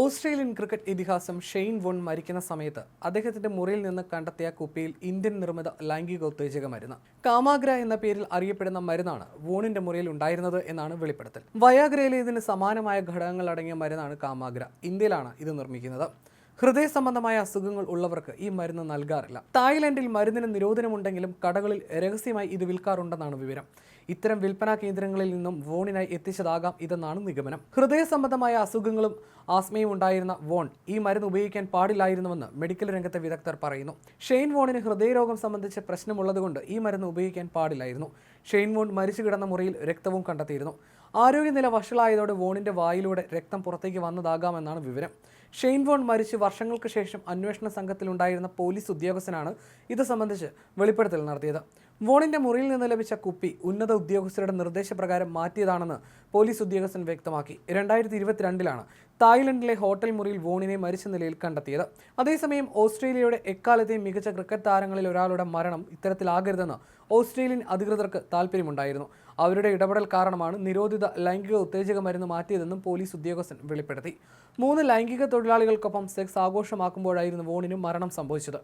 Australian cricket ഇതിഹാസം Shane Warne മരിക്കുന്ന സമയത്ത് അദ്ദേഹത്തിന്റെ മുറിയിൽ നിന്ന് കണ്ടെത്തിയ കുപ്പിയിൽ ഇന്ത്യൻ നിർമ്മിത ലൈംഗിക ഉത്തേജക മരുന്ന്. കാമാഗ്ര എന്ന പേരിൽ അറിയപ്പെടുന്ന മരുന്നാണ് വോണിന്റെ മുറിയിൽ ഉണ്ടായിരുന്നത് എന്നാണ് വെളിപ്പെടുത്തൽ. വയാഗ്രയിലെ ഇതിന് സമാനമായ ഘടകങ്ങൾ അടങ്ങിയ മരുന്നാണ് കാമാഗ്ര. ഇന്ത്യയിലാണ് ഇത് നിർമ്മിക്കുന്നത്. ഹൃദയ സംബന്ധമായ അസുഖങ്ങൾ ഉള്ളവർക്ക് ഈ മരുന്ന് നൽകാറില്ല. തായ്ലൻഡിൽ മരുന്നിന് നിരോധനമുണ്ടെങ്കിലും കടകളിൽ രഹസ്യമായി ഇത് വിൽക്കാറുണ്ടെന്നാണ് വിവരം. ഇത്തരം വിൽപ്പനാ കേന്ദ്രങ്ങളിൽ നിന്നും വോണിനായി എത്തിച്ചതാകാം ഇതെന്നാണ് നിഗമനം. ഹൃദയ സംബന്ധമായ അസുഖങ്ങളും ആസ്മയും ഉണ്ടായിരുന്ന വോൺ ഈ മരുന്ന് ഉപയോഗിക്കാൻ പാടില്ലായിരുന്നുവെന്ന് മെഡിക്കൽ രംഗത്തെ വിദഗ്ധർ പറയുന്നു. ഷെയ്ൻ വോണിന് ഹൃദയരോഗം സംബന്ധിച്ച് പ്രശ്നമുള്ളതുകൊണ്ട് ഈ മരുന്ന് ഉപയോഗിക്കാൻ പാടില്ലായിരുന്നു. ഷെയ്ൻ വോൺ മരിച്ചു കിടന്ന മുറിയിൽ രക്തവും കണ്ടെത്തിയിരുന്നു. ആരോഗ്യനില വഷളായതോടെ വോണിന്റെ വായിലൂടെ രക്തം പുറത്തേക്ക് വന്നതാകാമെന്നാണ് വിവരം. ഷെയ്ൻ വോൺ മരിച്ച് വർഷങ്ങൾക്ക് ശേഷം അന്വേഷണ സംഘത്തിലുണ്ടായിരുന്ന പോലീസ് ഉദ്യോഗസ്ഥനാണ് ഇത് സംബന്ധിച്ച് വെളിപ്പെടുത്തൽ നടത്തിയത്. വോണിന്റെ മുറിയിൽ നിന്ന് ലഭിച്ച കുപ്പി ഉന്നത ഉദ്യോഗസ്ഥരുടെ നിർദ്ദേശപ്രകാരം മാറ്റിയതാണെന്ന് പോലീസ് ഉദ്യോഗസ്ഥൻ വ്യക്തമാക്കി. രണ്ടായിരത്തി ഇരുപത്തിരണ്ടിലാണ് തായ്ലൻഡിലെ ഹോട്ടൽ മുറിയിൽ വോണിനെ മരിച്ച നിലയിൽ കണ്ടെത്തിയത്. അതേസമയം ഓസ്ട്രേലിയയുടെ എക്കാലത്തെയും മികച്ച ക്രിക്കറ്റ് താരങ്ങളിൽ ഒരാളുടെ മരണം ഇത്തരത്തിലാകരുതെന്ന് ഓസ്ട്രേലിയൻ അധികൃതർക്ക് താല്പര്യമുണ്ടായിരുന്നു. അവരുടെ ഇടപെടൽ കാരണമാണ് നിരോധിത ലൈംഗിക ഉത്തേജക മരുന്ന് മാറ്റിയതെന്നും പോലീസ് ഉദ്യോഗസ്ഥൻ വെളിപ്പെടുത്തി. മൂന്ന് ലൈംഗിക തൊഴിലാളികൾക്കൊപ്പം സെക്സ് ആഘോഷമാക്കുമ്പോഴായിരുന്നു വോണിന് മരണം സംഭവിച്ചത്.